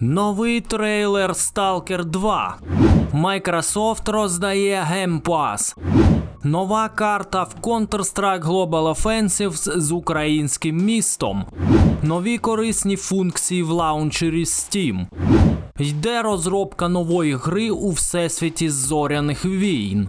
Новий трейлер Stalker 2. Microsoft роздає Game Pass. Нова карта в Counter-Strike Global Offensive з українським містом. Нові корисні функції в лаунчері Steam. Йде розробка нової гри у всесвіті зоряних війн.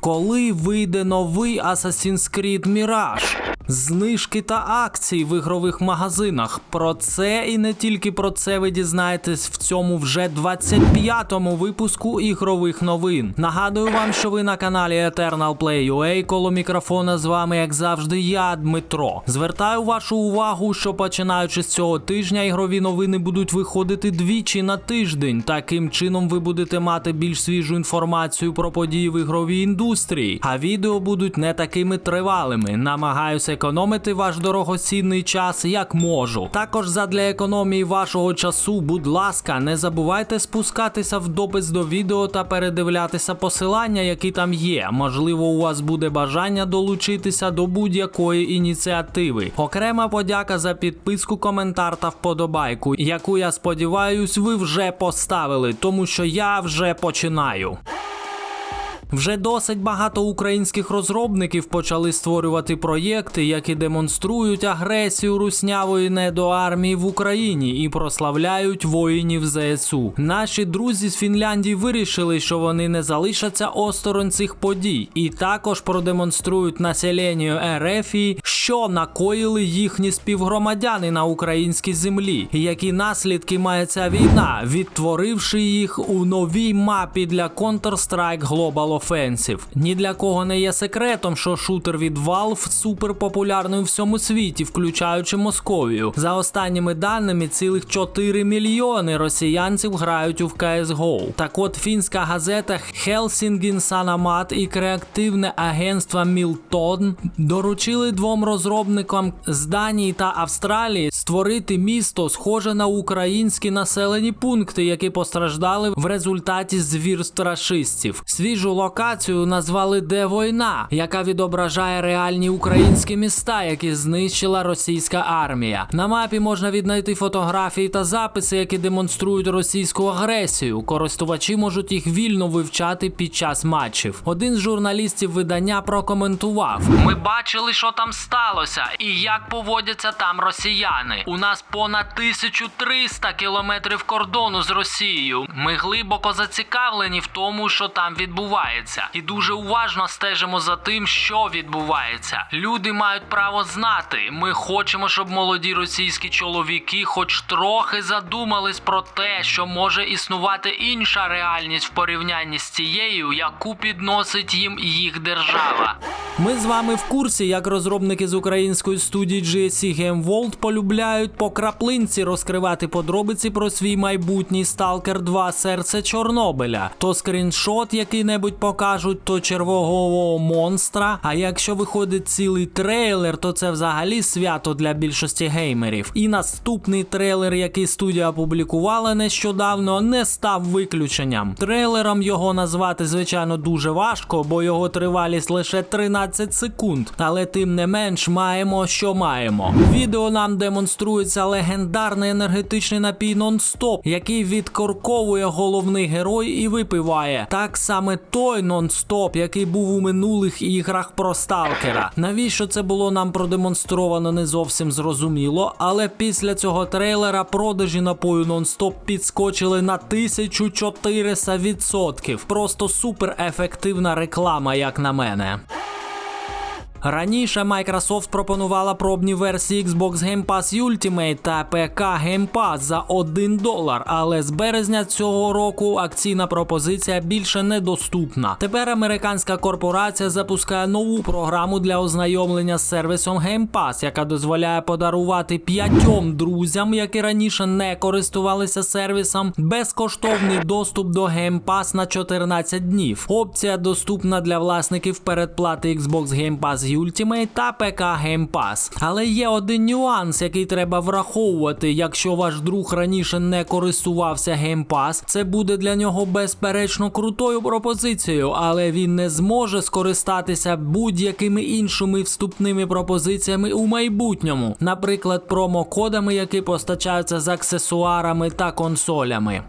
Коли вийде новий Assassin's Creed Mirage? Знижки та акції в ігрових магазинах. Про це і не тільки про це ви дізнаєтесь в цьому вже 25-му випуску ігрових новин. Нагадую вам, що ви на каналі Eternal Play UA, коло мікрофона з вами, як завжди, я, Дмитро. Звертаю вашу увагу, що починаючи з цього тижня ігрові новини будуть виходити двічі на тиждень. Таким чином ви будете мати більш свіжу інформацію про події в ігровій індустрії, а відео будуть не такими тривалими. Намагаюся економити ваш дорогоцінний час як можу. Також задля економії вашого часу, будь ласка, не забувайте спускатися в допис до відео та передивлятися посилання, які там є. Можливо, у вас буде бажання долучитися до будь-якої ініціативи. Окрема подяка за підписку, коментар та вподобайку, яку я сподіваюсь, ви вже поставили, тому що я вже починаю. Вже досить багато українських розробників почали створювати проєкти, які демонструють агресію руснявої недоармії в Україні і прославляють воїнів ЗСУ. Наші друзі з Фінляндії вирішили, що вони не залишаться осторонь цих подій, і також продемонструють населенню РФ, що накоїли їхні співгромадяни на українській землі, які наслідки має ця війна, відтворивши їх у новій мапі для Counter-Strike Global Offensive. Ні для кого не є секретом, що шутер від Valve суперпопулярний у всьому світі, включаючи Московію. За останніми даними, цілих 4 мільйони росіянців грають у CSGO. Так от фінська газета Helsingin Sanomat і креативне агентство Milton доручили двом розробникам з Данії та Австралії створити місто, схоже на українські населені пункти, які постраждали в результаті звірств рашистів. Свіжу локацію назвали Де війна, яка відображає реальні українські міста, які знищила російська армія. На мапі можна віднайти фотографії та записи, які демонструють російську агресію. Користувачі можуть їх вільно вивчати під час матчів. Один з журналістів видання прокоментував: Ми бачили, що там сталося, і як поводяться там росіяни. У нас понад 1300 кілометрів кордону з Росією. Ми глибоко зацікавлені в тому, що там відбувається, і дуже уважно стежимо за тим, що відбувається. Люди мають право знати. Ми хочемо, щоб молоді російські чоловіки, хоч трохи задумались про те, що може існувати інша реальність в порівнянні з тією, яку підносить їм їх держава. Ми з вами в курсі, як розробники з української студії GSC Game World полюбляють по краплинці розкривати подробиці про свій майбутній Stalker 2 серце Чорнобиля. То скріншот який-небудь покажуть, то червогового монстра. А якщо виходить цілий трейлер, то це взагалі свято для більшості геймерів. І наступний трейлер, який студія опублікувала нещодавно, не став виключенням. Трейлером його назвати, звичайно, дуже важко, бо його тривалість лише 13 секунд. Але тим не менш маємо, що маємо. Відео нам демонструється легендарний енергетичний напій нон-стоп, який відкорковує головний герой і випиває. Так саме той нон-стоп, який був у минулих іграх про сталкера. Навіщо це було нам продемонстровано, не зовсім зрозуміло, але після цього трейлера продажі напою нон-стоп підскочили на 1400%. Просто супер ефективна реклама, як на мене. Раніше Microsoft пропонувала пробні версії Xbox Game Pass Ultimate та ПК Game Pass за 1 долар, але з березня цього року акційна пропозиція більше недоступна. Тепер американська корпорація запускає нову програму для ознайомлення з сервісом Game Pass, яка дозволяє подарувати п'ятьом друзям, які раніше не користувалися сервісом, безкоштовний доступ до Game Pass на 14 днів. Опція доступна для власників передплати Xbox Game Pass Ultimate та ПК Game Pass. Але є один нюанс, який треба враховувати. Якщо ваш друг раніше не користувався Game Pass, це буде для нього безперечно крутою пропозицією, але він не зможе скористатися будь-якими іншими вступними пропозиціями у майбутньому, наприклад, промокодами, які постачаються з аксесуарами та консолями.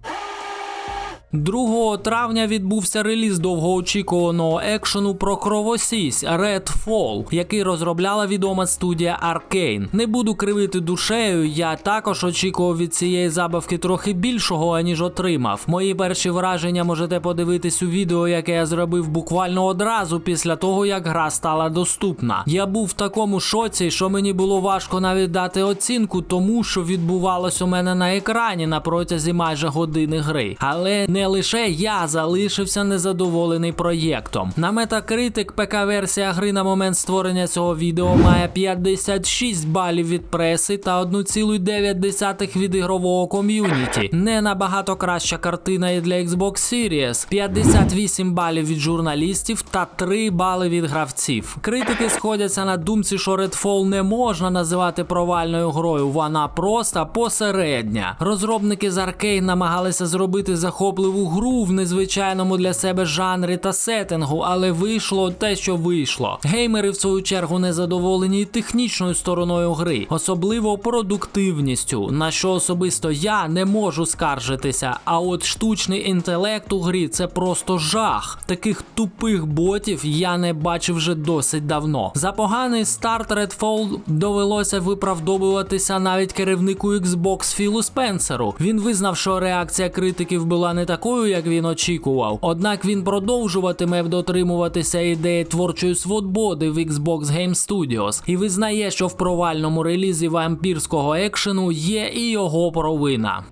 2 травня відбувся реліз довгоочікуваного екшену про кровосісь Redfall, який розробляла відома студія Arkane. Не буду кривити душею, я також очікував від цієї забавки трохи більшого, аніж отримав. Мої перші враження можете подивитись у відео, яке я зробив буквально одразу після того, як гра стала доступна. Я був в такому шоці, що мені було важко навіть дати оцінку тому, що відбувалось у мене на екрані на протязі майже години гри. Але не лише я залишився незадоволений проєктом. На Metacritic ПК-версія гри на момент створення цього відео має 56 балів від преси та 1,9 від ігрового ком'юніті. Не набагато краща картина і для Xbox Series, 58 балів від журналістів та 3 бали від гравців. Критики сходяться на думці, що Redfall не можна називати провальною грою, вона просто посередня. Розробники з Arkane намагалися зробити захопливу гру в незвичайному для себе жанрі та сеттингу, але вийшло те, що вийшло. Геймери, в свою чергу, не задоволені технічною стороною гри, особливо продуктивністю, на що особисто я не можу скаржитися. А от штучний інтелект у грі це просто жах. Таких тупих ботів я не бачив вже досить давно. За поганий старт Redfall довелося виправдовуватися навіть керівнику Xbox Філу Спенсеру. Він визнав, що реакція критиків була не такою, як він очікував. Однак він продовжуватиме дотримуватися ідеї творчої свободи в Xbox Game Studios і визнає, що в провальному релізі вампірського екшену є і його провина.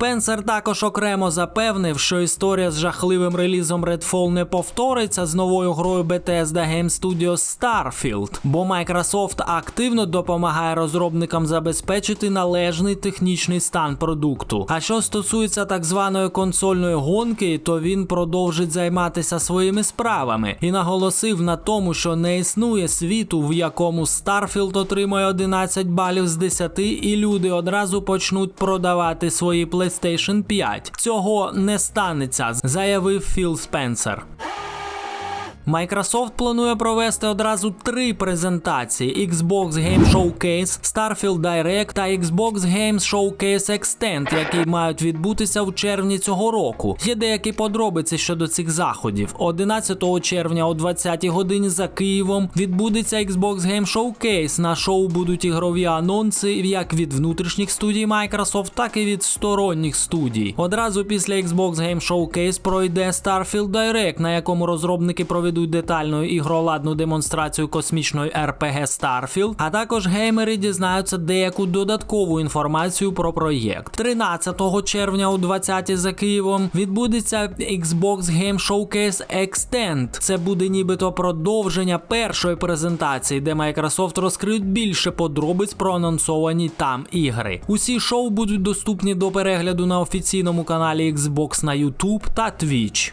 Спенсер також окремо запевнив, що історія з жахливим релізом Redfall не повториться з новою грою Bethesda Game Studios Starfield, бо Microsoft активно допомагає розробникам забезпечити належний технічний стан продукту. А що стосується так званої консольної гонки, то він продовжить займатися своїми справами і наголосив на тому, що не існує світу, в якому Starfield отримує 11 балів з 10, і люди одразу почнуть продавати свої PlayStation 5. Цього не станеться, заявив Філ Спенсер. Microsoft планує провести одразу три презентації: Xbox Game Showcase, Starfield Direct та Xbox Games Showcase Extend, які мають відбутися в червні цього року. Є деякі подробиці щодо цих заходів. 11 червня о 20-й годині за Києвом відбудеться Xbox Game Showcase. На шоу будуть ігрові анонси як від внутрішніх студій Microsoft, так і від сторонніх студій. Одразу після Xbox Game Showcase пройде Starfield Direct, на якому розробники проведуть детальну ігроладну демонстрацію космічної RPG Starfield, а також геймери дізнаються деяку додаткову інформацію про проєкт. 13 червня о 20 за Києвом відбудеться Xbox Game Showcase Extend. Це буде нібито продовження першої презентації, де Microsoft розкриють більше подробиць про анонсовані там ігри. Усі шоу будуть доступні до перегляду на офіційному каналі Xbox на YouTube та Twitch.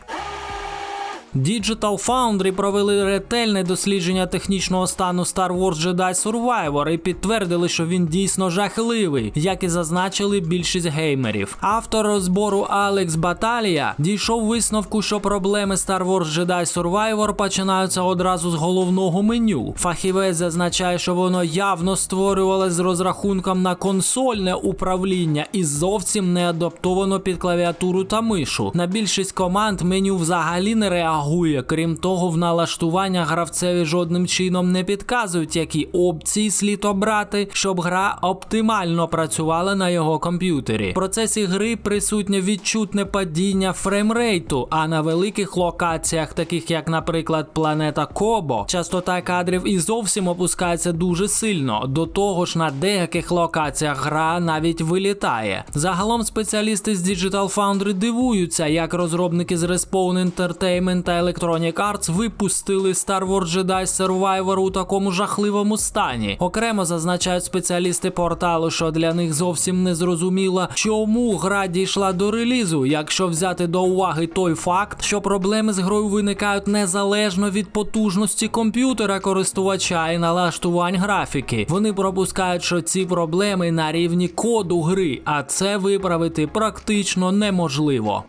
Digital Foundry провели ретельне дослідження технічного стану Star Wars Jedi Survivor і підтвердили, що він дійсно жахливий, як і зазначили більшість геймерів. Автор розбору Алекс Баталія дійшов висновку, що проблеми Star Wars Jedi Survivor починаються одразу з головного меню. Фахівець зазначає, що воно явно створювалось з розрахунком на консольне управління і зовсім не адаптовано під клавіатуру та мишу. На більшість команд меню взагалі не реагує реагує. Крім того, в налаштування гравцеві жодним чином не підказують, які опції слід обрати, щоб гра оптимально працювала на його комп'ютері. В процесі гри присутнє відчутне падіння фреймрейту, а на великих локаціях, таких як, наприклад, планета Кобо, частота кадрів і зовсім опускається дуже сильно. До того ж, на деяких локаціях гра навіть вилітає. Загалом спеціалісти з Digital Foundry дивуються, як розробники з Respawn Entertainment та Electronic Arts випустили Star Wars Jedi Survivor у такому жахливому стані. Окремо зазначають спеціалісти порталу, що для них зовсім не зрозуміло, чому гра дійшла до релізу, якщо взяти до уваги той факт, що проблеми з грою виникають незалежно від потужності комп'ютера користувача і налаштувань графіки. Вони пропускають, що ці проблеми на рівні коду гри, а це виправити практично неможливо.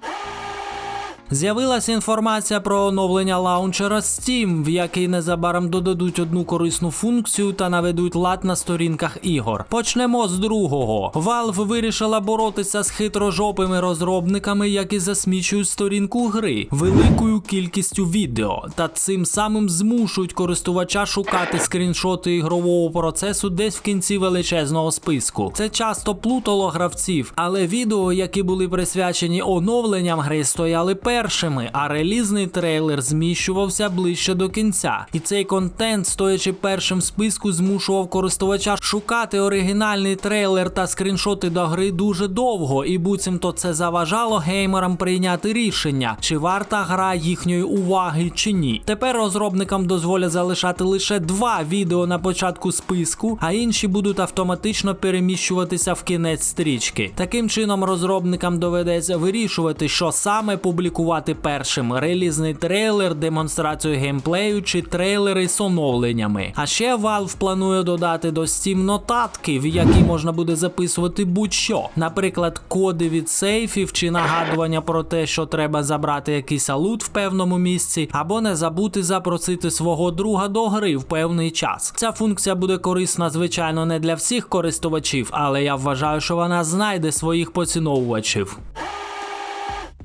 З'явилася інформація про оновлення лаунчера Steam, в який незабаром додадуть одну корисну функцію та наведуть лад на сторінках ігор. Почнемо з другого. Valve вирішила боротися з хитрожопими розробниками, які засмічують сторінку гри великою кількістю відео, та цим самим змушують користувача шукати скріншоти ігрового процесу десь в кінці величезного списку. Це часто плутало гравців, але відео, які були присвячені оновленням гри, стояли першими, а релізний трейлер зміщувався ближче до кінця. І цей контент, стоячи першим в списку, змушував користувача шукати оригінальний трейлер та скріншоти до гри дуже довго, і буцімто це заважало геймерам прийняти рішення, чи варта гра їхньої уваги чи ні. Тепер розробникам дозволять залишати лише два відео на початку списку, а інші будуть автоматично переміщуватися в кінець стрічки. Таким чином, розробникам доведеться вирішувати, що саме публікувати першим: релізний трейлер, демонстрацію геймплею чи трейлери з оновленнями. А ще Valve планує додати до Steam нотатки, в які можна буде записувати будь-що, наприклад, коди від сейфів чи нагадування про те, що треба забрати якийсь алут в певному місці, або не забути запросити свого друга до гри в певний час. Ця функція буде корисна, звичайно, не для всіх користувачів, але я вважаю, що вона знайде своїх поціновувачів.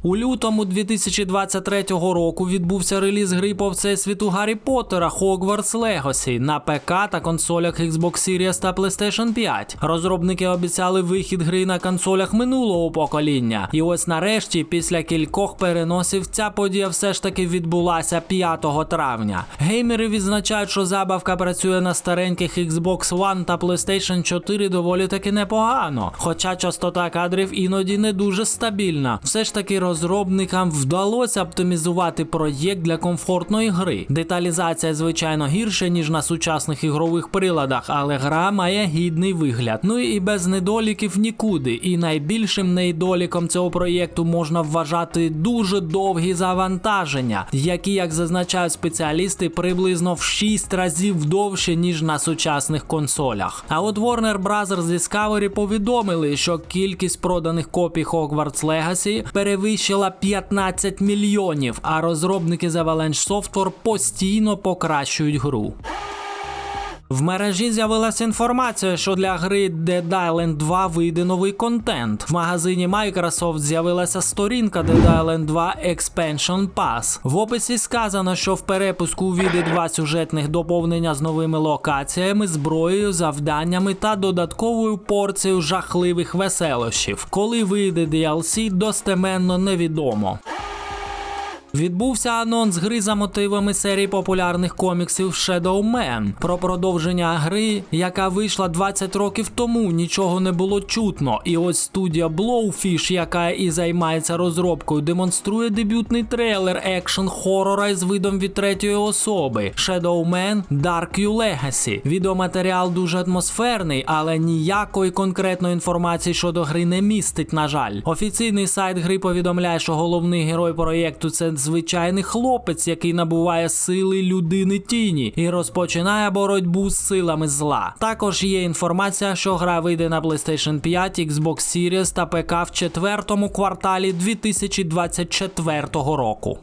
У лютому 2023 року відбувся реліз гри по всесвіту Гаррі Поттера Hogwarts Legacy на ПК та консолях Xbox Series та PlayStation 5. Розробники обіцяли вихід гри на консолях минулого покоління. І ось нарешті, після кількох переносів, ця подія все ж таки відбулася 5 травня. Геймери відзначають, що забавка працює на стареньких Xbox One та PlayStation 4 доволі таки непогано. Хоча частота кадрів іноді не дуже стабільна. Все ж таки розробникам вдалося оптимізувати проєкт для комфортної гри. Деталізація, звичайно, гірша, ніж на сучасних ігрових приладах, але гра має гідний вигляд. Ну і без недоліків нікуди. І найбільшим недоліком цього проєкту можна вважати дуже довгі завантаження, які, як зазначають спеціалісти, приблизно в 6 разів довше, ніж на сучасних консолях. А от Warner Bros. Discovery повідомили, що кількість проданих копій Hogwarts Legacy перевищила 15 мільйонів, а розробники з Avalanche Software постійно покращують гру. В мережі з'явилася інформація, що для гри Dead Island 2 вийде новий контент. В магазині Microsoft з'явилася сторінка Dead Island 2 Expansion Pass. В описі сказано, що в перепуску увійде два сюжетних доповнення з новими локаціями, зброєю, завданнями та додатковою порцією жахливих веселощів. Коли вийде DLC, достеменно невідомо. Відбувся анонс гри за мотивами серії популярних коміксів Shadow Man. Про продовження гри, яка вийшла 20 років тому, нічого не було чутно. І ось студія Blowfish, яка і займається розробкою, демонструє дебютний трейлер екшн хорора із видом від третьої особи Shadow Man Dark You Legacy. Відеоматеріал дуже атмосферний, але ніякої конкретної інформації щодо гри не містить, на жаль. Офіційний сайт гри повідомляє, що головний герой проєкту це звичайний хлопець, який набуває сили людини тіні і розпочинає боротьбу з силами зла. Також є інформація, що гра вийде на PlayStation 5, Xbox Series та ПК в четвертому кварталі 2024 року.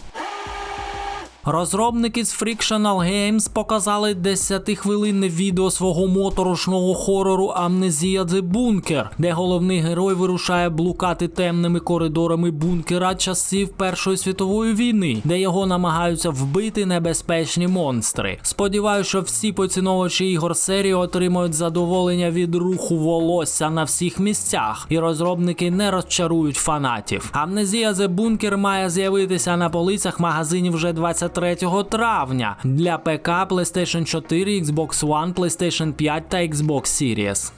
Розробники з Frictional Games показали 10-хвилинне відео свого моторошного хорору Амнезія The Bunker, де головний герой вирушає блукати темними коридорами бункера часів Першої світової війни, де його намагаються вбити небезпечні монстри. Сподіваюся, що всі поціновувачі ігор серії отримають задоволення від руху волосся на всіх місцях, і розробники не розчарують фанатів. Амнезія The Bunker має з'явитися на полицях магазинів вже 23 травня для ПК, PlayStation 4, Xbox One, PlayStation 5 та Xbox Series.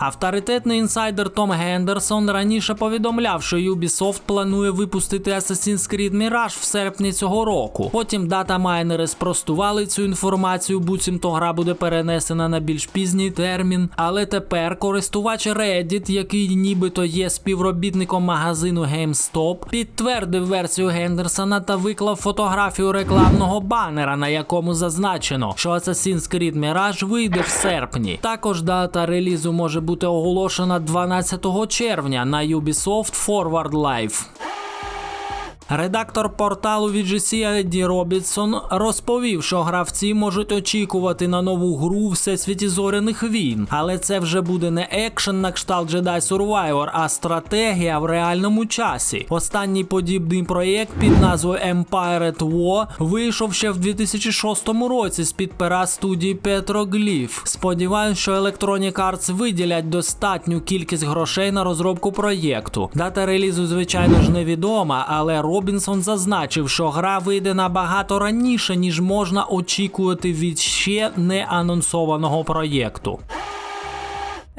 Авторитетний інсайдер Том Гендерсон раніше повідомляв, що Ubisoft планує випустити Assassin's Creed Mirage в серпні цього року. Потім датамайнери спростували цю інформацію, буцімто гра буде перенесена на більш пізній термін. Але тепер користувач Reddit, який нібито є співробітником магазину GameStop, підтвердив версію Гендерсона та виклав фотографію рекламного банера, на якому зазначено, що Assassin's Creed Mirage вийде в серпні. Також дата релізу може бути оголошена 12 червня на Ubisoft Forward Live. Редактор порталу VGC Едді Робітсон розповів, що гравці можуть очікувати на нову гру всесвіті зоряних війн, але це вже буде не екшен на кшталт Jedi Survivor, а стратегія в реальному часі. Останній подібний проєкт під назвою Empire at War вийшов ще в 2006 році з під пера студії Petroglyph. Сподіваюсь, що Electronic Arts виділять достатню кількість грошей на розробку проєкту. Дата релізу, звичайно ж, невідома, але Робінсон зазначив, що гра вийде набагато раніше, ніж можна очікувати від ще не анонсованого проєкту.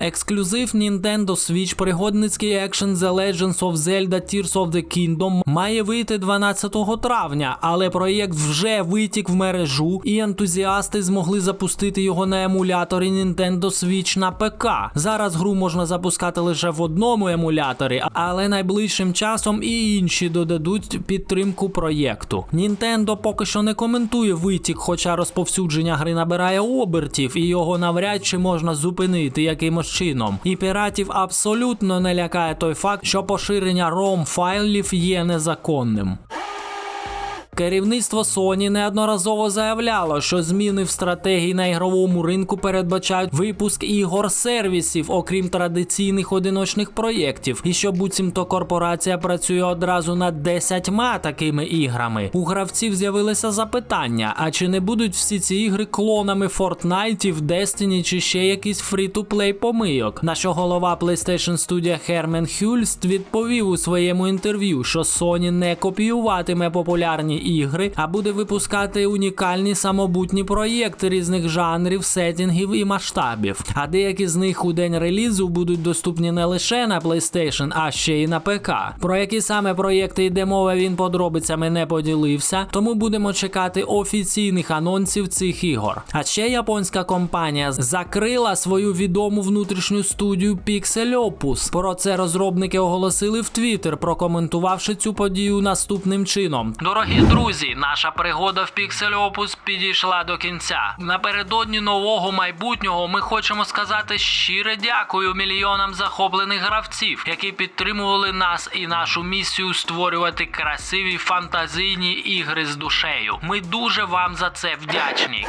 Ексклюзив Nintendo Switch пригодницький екшен The Legends of Zelda Tears of the Kingdom має вийти 12 травня, але проєкт вже витік в мережу, і ентузіасти змогли запустити його на емуляторі Nintendo Switch на ПК. Зараз гру можна запускати лише в одному емуляторі, але найближчим часом і інші додадуть підтримку проєкту. Nintendo поки що не коментує витік, хоча розповсюдження гри набирає обертів, і його навряд чи можна зупинити якимось чином. І піратів абсолютно не лякає той факт, що поширення ROM файлів є незаконним. Керівництво Sony неодноразово заявляло, що зміни в стратегії на ігровому ринку передбачають випуск ігор сервісів, окрім традиційних одиночних проєктів, і що буцімто корпорація працює одразу над десятьма такими іграми. У гравців з'явилися запитання: а чи не будуть всі ці ігри клонами Fortnite, Destiny чи ще якийсь фрі-ту-плей помийок? На що голова PlayStation Studio Хермен Хюльст відповів у своєму інтерв'ю, що Sony не копіюватиме популярні ігри, а буде випускати унікальні самобутні проєкти різних жанрів, сеттінгів і масштабів. А деякі з них у день релізу будуть доступні не лише на PlayStation, а ще й на ПК. Про які саме проєкти йде мова, він подробицями не поділився, тому будемо чекати офіційних анонсів цих ігор. А ще японська компанія закрила свою відому внутрішню студію Pixel Opus. Про це розробники оголосили в Twitter, прокоментувавши цю подію наступним чином. Дорогі друзі, наша пригода в Pixel Opus підійшла до кінця. Напередодні нового майбутнього ми хочемо сказати щире дякую мільйонам захоплених гравців, які підтримували нас і нашу місію створювати красиві фантазійні ігри з душею. Ми дуже вам за це вдячні.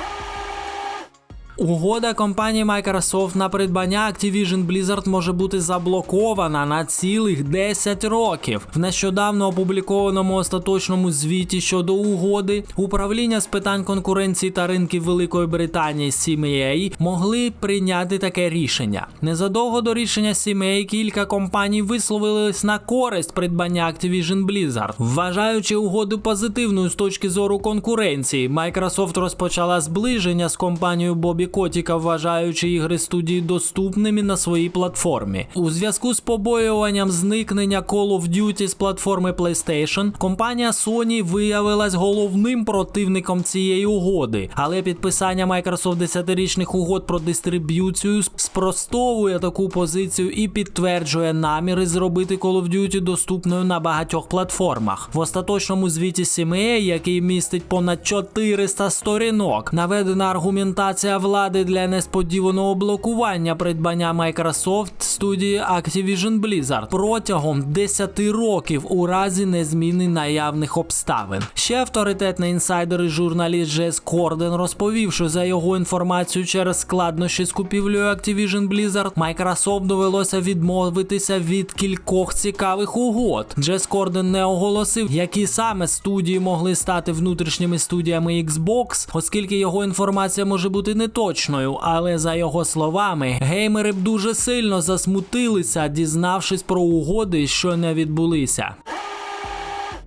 Угода компанії Microsoft на придбання Activision Blizzard може бути заблокована на цілих 10 років. В нещодавно опублікованому остаточному звіті щодо угоди управління з питань конкуренції та ринків Великої Британії CMA могли прийняти таке рішення. Незадовго до рішення CMA кілька компаній висловились на користь придбання Activision Blizzard, вважаючи угоду позитивною з точки зору конкуренції. Microsoft розпочала зближення з компанією Bobby Котіка, вважаючи ігри студії доступними на своїй платформі. У зв'язку з побоюванням зникнення Call of Duty з платформи PlayStation, компанія Sony виявилась головним противником цієї угоди, але підписання Microsoft 10-річних угод про дистриб'юцію спростовує таку позицію і підтверджує наміри зробити Call of Duty доступною на багатьох платформах. В остаточному звіті CMA, який містить понад 400 сторінок, наведена аргументація влади для несподіваного блокування придбання Microsoft студії Activision Blizzard протягом 10 років у разі незміни наявних обставин. Ще авторитетний інсайдер і журналіст Джес Корден розповів, що за його інформацією через складнощі з купівлею Activision Blizzard Microsoft довелося відмовитися від кількох цікавих угод. Джес Корден не оголосив, які саме студії могли стати внутрішніми студіями Xbox, оскільки його інформація може бути неточною, але за його словами, геймери б дуже сильно засмутилися, дізнавшись про угоди, що не відбулися.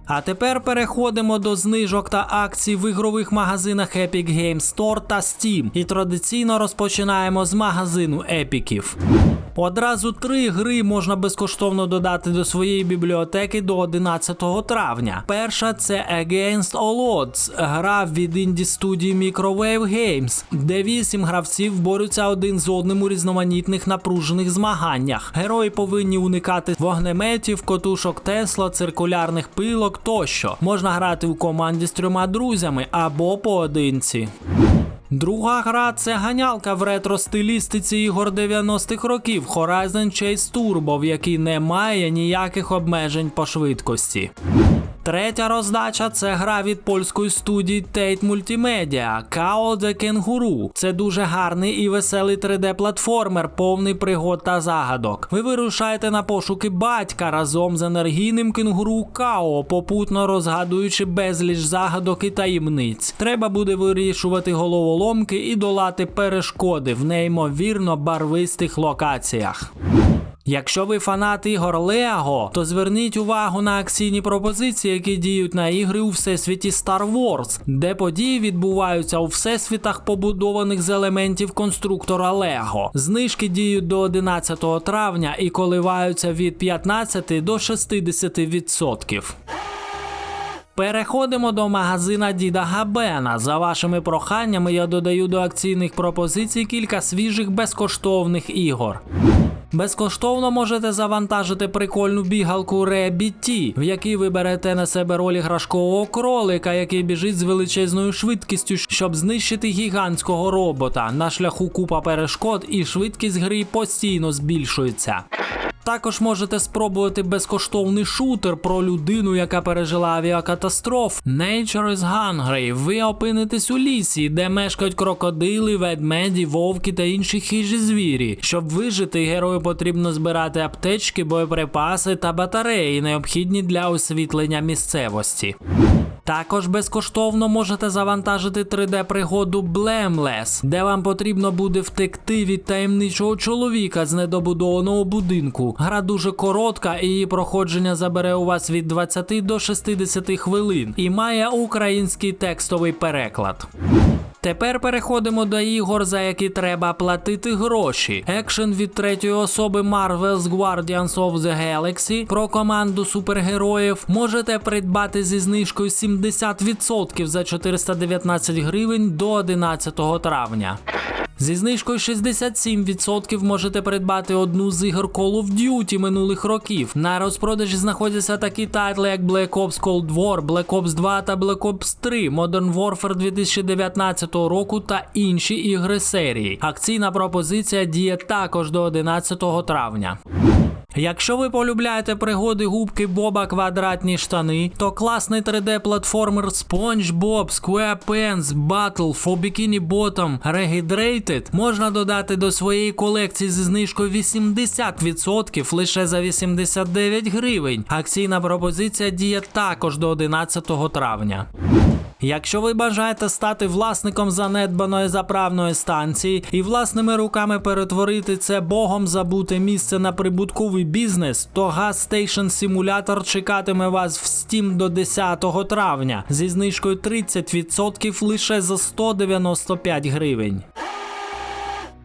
А тепер переходимо до знижок та акцій в ігрових магазинах Epic Games Store та Steam. І традиційно розпочинаємо з магазину епіків. Одразу три гри можна безкоштовно додати до своєї бібліотеки до 11 травня. Перша це Against All Odds, гра від інді студії Microwave Games, де вісім гравців борються один з одним у різноманітних напружених змаганнях. Герої повинні уникати вогнеметів, котушок Тесла, циркулярних пилок тощо. Можна грати у команді з трьома друзями або поодинці. Друга гра це ганялка в ретро-стилістиці ігор 90-х років Horizon Chase Turbo, в якій немає ніяких обмежень по швидкості. Третя роздача це гра від польської студії Tate Multimedia Kao the Kenguru. Це дуже гарний і веселий 3D-платформер, повний пригод та загадок. Ви вирушаєте на пошуки батька разом з енергійним кенгуру Као, попутно розгадуючи безліч загадок і таємниць. Треба буде вирішувати головоломки і долати перешкоди в неймовірно барвистих локаціях. Якщо ви фанат ігор Лего, то зверніть увагу на акційні пропозиції, які діють на ігри у всесвіті Star Wars, де події відбуваються у всесвітах, побудованих з елементів конструктора Лего. Знижки діють до 11 травня і коливаються від 15 до 60%. Переходимо до магазина Діда Габена. За вашими проханнями я додаю до акційних пропозицій кілька свіжих безкоштовних ігор. Безкоштовно можете завантажити прикольну бігалку Ребіті, в якій ви берете на себе роль іграшкового кролика, який біжить з величезною швидкістю, щоб знищити гігантського робота. На шляху купа перешкод і швидкість гри постійно збільшується. Також можете спробувати безкоштовний шутер про людину, яка пережила авіакатастроф. Nature is Hungry. Ви опинитесь у лісі, де мешкають крокодили, ведмеді, вовки та інші хижі звірі. Щоб вижити, герою потрібно збирати аптечки, боєприпаси та батареї, необхідні для освітлення місцевості. Також безкоштовно можете завантажити 3D-пригоду Blameless, де вам потрібно буде втекти від таємничого чоловіка з недобудованого будинку. Гра дуже коротка, і її проходження забере у вас від 20 до 60 хвилин і має український текстовий переклад. Тепер переходимо до ігор, за які треба платити гроші. Екшен від третьої особи Marvel's Guardians of the Galaxy про команду супергероїв можете придбати зі знижкою 70% за 419 гривень до 11 травня. Зі знижкою 67% можете придбати одну з ігор Call of Duty минулих років. На розпродажі знаходяться такі тайтли, як Black Ops Cold War, Black Ops 2 та Black Ops 3, Modern Warfare 2019 року та інші ігри серії. Акційна пропозиція діє також до 11 травня. Якщо ви полюбляєте пригоди губки Боба квадратні штани, то класний 3D-платформер SpongeBob SquarePants Battle for Bikini Bottom Rehydrated можна додати до своєї колекції зі знижкою 80% лише за 89 гривень. Акційна пропозиція діє також до 11 травня. Якщо ви бажаєте стати власником занедбаної заправної станції і власними руками перетворити це богом забуте місце на прибутковий бізнес, то Gas Station Simulator чекатиме вас в Steam до 10 травня зі знижкою 30% лише за 195 гривень.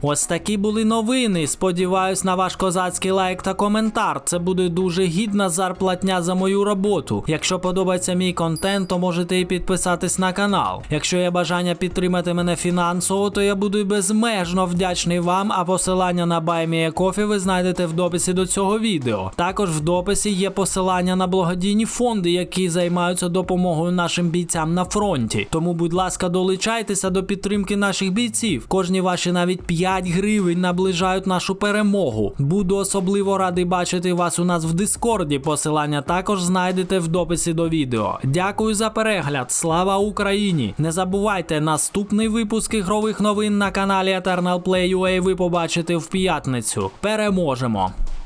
Ось такі були новини. Сподіваюсь на ваш козацький лайк та коментар. Це буде дуже гідна зарплатня за мою роботу. Якщо подобається мій контент, то можете і підписатись на канал. Якщо є бажання підтримати мене фінансово, то я буду безмежно вдячний вам. А посилання на BuyMeACoffee ви знайдете в дописі до цього відео. Також в дописі є посилання на благодійні фонди, які займаються допомогою нашим бійцям на фронті. Тому, будь ласка, долучайтеся до підтримки наших бійців. Кожні ваші навіть 5 гривень наближають нашу перемогу. Буду особливо радий бачити вас у нас в Дискорді. Посилання також знайдете в дописі до відео. Дякую за перегляд. Слава Україні! Не забувайте, наступний випуск ігрових новин на каналі Eternal Play UA ви побачите в п'ятницю. Переможемо!